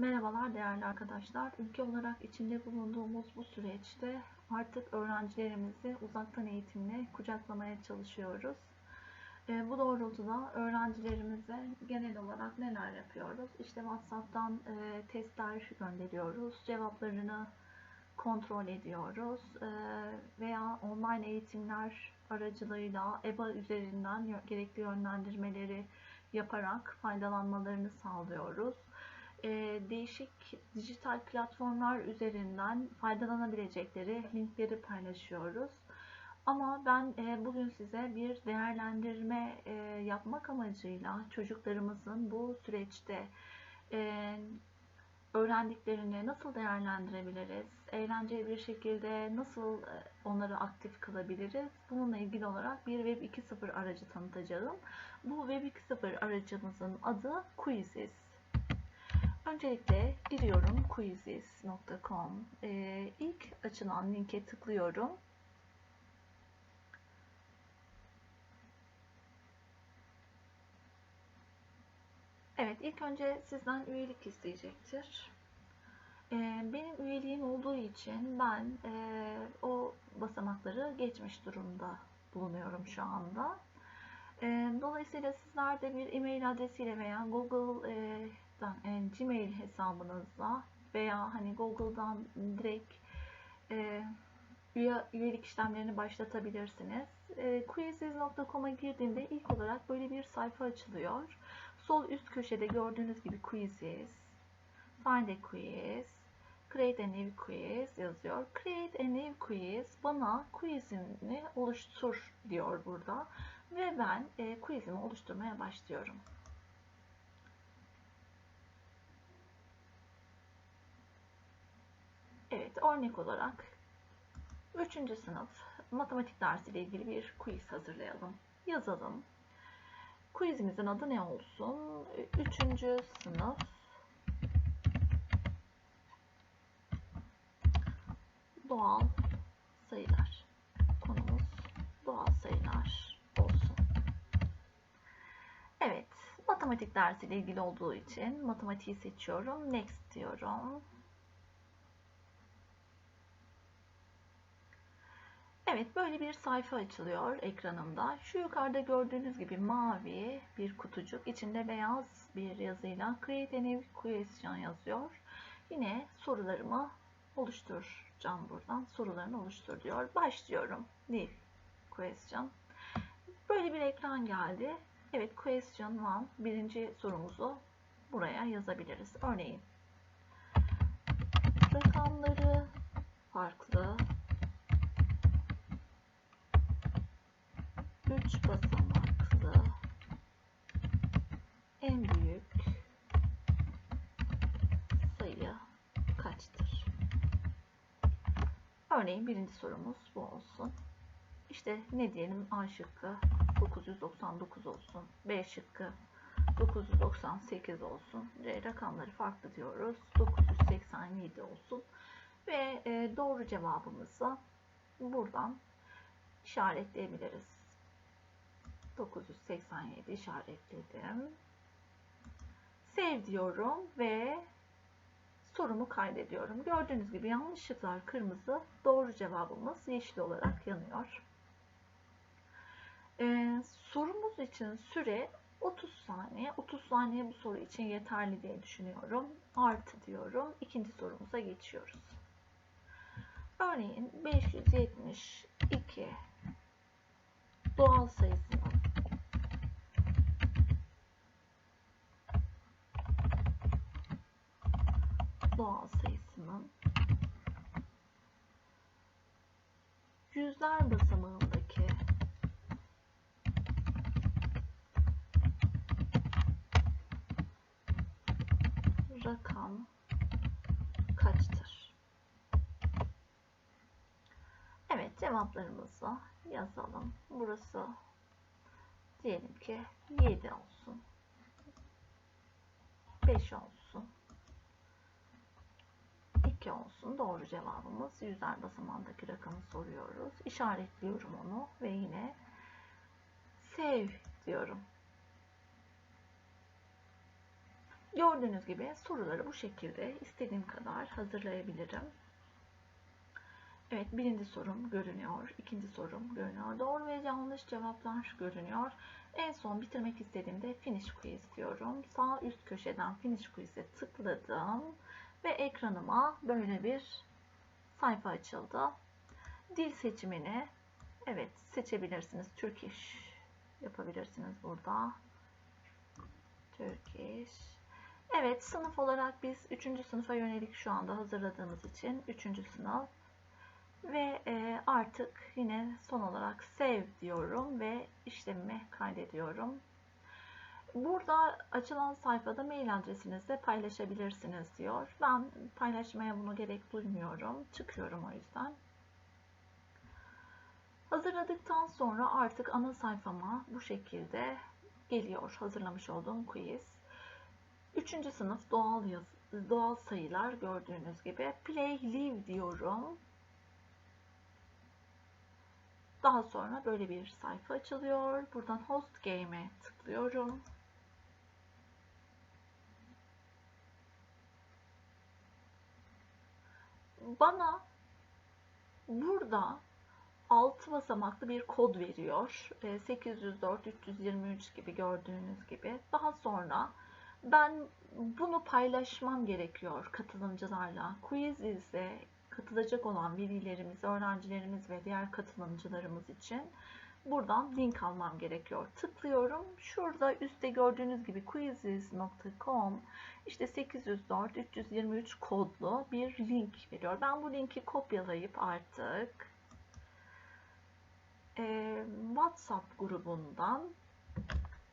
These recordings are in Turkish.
Merhabalar değerli arkadaşlar. Ülke olarak içinde bulunduğumuz bu süreçte artık öğrencilerimizi uzaktan eğitimle kucaklamaya çalışıyoruz. E, bu doğrultuda öğrencilerimize genel olarak neler yapıyoruz? İşte WhatsApp'tan e, testler gönderiyoruz, cevaplarını kontrol ediyoruz e, veya online eğitimler aracılığıyla EBA üzerinden gerekli yönlendirmeleri yaparak faydalanmalarını sağlıyoruz e, değişik dijital platformlar üzerinden faydalanabilecekleri linkleri paylaşıyoruz. Ama ben e, bugün size bir değerlendirme e, yapmak amacıyla çocuklarımızın bu süreçte e, öğrendiklerini nasıl değerlendirebiliriz, eğlenceli bir şekilde nasıl e, onları aktif kılabiliriz, bununla ilgili olarak bir Web 2.0 aracı tanıtacağım. Bu Web 2.0 aracımızın adı Quizzes. Öncelikle giriyorum quizzes.com. Ee, ilk açılan linke tıklıyorum. Evet, ilk önce sizden üyelik isteyecektir. Ee, benim üyeliğim olduğu için ben e, o basamakları geçmiş durumda bulunuyorum şu anda. E, dolayısıyla sizler de bir e-mail adresiyle veya Google e, e, Gmail hesabınızla veya hani Google'dan direkt e, üye, üyelik işlemlerini başlatabilirsiniz. E, Quizzes.com'a girdiğinde ilk olarak böyle bir sayfa açılıyor. Sol üst köşede gördüğünüz gibi Quizzes, Find a Quiz, Create a New Quiz yazıyor. Create a New Quiz bana quizimi oluştur diyor burada. Ve ben e, quizimi oluşturmaya başlıyorum. Evet, örnek olarak 3. sınıf matematik dersi ile ilgili bir quiz hazırlayalım. Yazalım. Quizimizin adı ne olsun? 3. sınıf doğal sayılar. Konumuz doğal sayılar olsun. Evet, matematik dersi ile ilgili olduğu için matematiği seçiyorum. Next diyorum. Evet böyle bir sayfa açılıyor ekranımda. Şu yukarıda gördüğünüz gibi mavi bir kutucuk içinde beyaz bir yazıyla Create a New Question yazıyor. Yine sorularımı oluşturacağım buradan. Sorularını oluştur diyor. Başlıyorum. New Question. Böyle bir ekran geldi. Evet Question 1 birinci sorumuzu buraya yazabiliriz. Örneğin rakamları farklı 3 basamaklı en büyük sayı kaçtır? Örneğin birinci sorumuz bu olsun. İşte ne diyelim A şıkkı 999 olsun. B şıkkı 998 olsun. C rakamları farklı diyoruz. 987 olsun. Ve e, doğru cevabımızı buradan işaretleyebiliriz. 987 işaretledim. Sev diyorum ve sorumu kaydediyorum. Gördüğünüz gibi yanlışlıklar kırmızı, doğru cevabımız yeşil olarak yanıyor. Ee, sorumuz için süre 30 saniye. 30 saniye bu soru için yeterli diye düşünüyorum. Artı diyorum. İkinci sorumuza geçiyoruz. Örneğin 572 doğal sayısının doğal sayısının yüzler basamağındaki rakam kaçtır? Evet cevaplarımızı yazalım. Burası diyelim ki 7 olsun. 5 olsun. 2 olsun. Doğru cevabımız yüzler basamağındaki rakamı soruyoruz. İşaretliyorum onu ve yine sev diyorum. Gördüğünüz gibi soruları bu şekilde istediğim kadar hazırlayabilirim. Evet birinci sorum görünüyor. ikinci sorum görünüyor. Doğru ve yanlış cevaplar görünüyor. En son bitirmek istediğimde finish quiz diyorum. Sağ üst köşeden finish quiz'e tıkladım. Ve ekranıma böyle bir sayfa açıldı. Dil seçimini evet seçebilirsiniz. Turkish yapabilirsiniz burada. Turkish. Evet sınıf olarak biz 3. sınıfa yönelik şu anda hazırladığımız için 3. sınıf ve e, artık yine son olarak save diyorum ve işlemimi kaydediyorum. Burada açılan sayfada mail adresinizle paylaşabilirsiniz diyor. Ben paylaşmaya bunu gerek duymuyorum. Çıkıyorum o yüzden. Hazırladıktan sonra artık ana sayfama bu şekilde geliyor hazırlamış olduğum quiz. Üçüncü sınıf doğal yaz, doğal sayılar gördüğünüz gibi play live diyorum. Daha sonra böyle bir sayfa açılıyor. Buradan host game'e tıklıyorum. Bana burada 6 basamaklı bir kod veriyor. 804 323 gibi gördüğünüz gibi. Daha sonra ben bunu paylaşmam gerekiyor katılımcılarla. Quiziz'e katılacak olan velilerimiz, öğrencilerimiz ve diğer katılımcılarımız için buradan link almam gerekiyor. Tıklıyorum. Şurada üstte gördüğünüz gibi quizzes.com işte 804 323 kodlu bir link veriyor. Ben bu linki kopyalayıp artık e, WhatsApp grubundan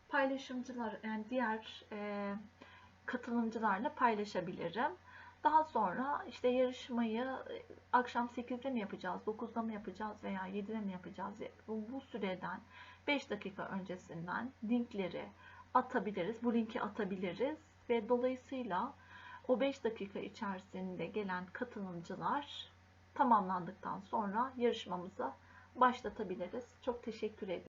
paylaşımcılar yani diğer e, katılımcılarla paylaşabilirim. Daha sonra işte yarışmayı e, akşam 8'de mi yapacağız, 9'da mı yapacağız veya 7'de mi yapacağız? Bu, bu süreden 5 dakika öncesinden linkleri atabiliriz. Bu linki atabiliriz ve dolayısıyla o 5 dakika içerisinde gelen katılımcılar tamamlandıktan sonra yarışmamızı başlatabiliriz. Çok teşekkür ederim.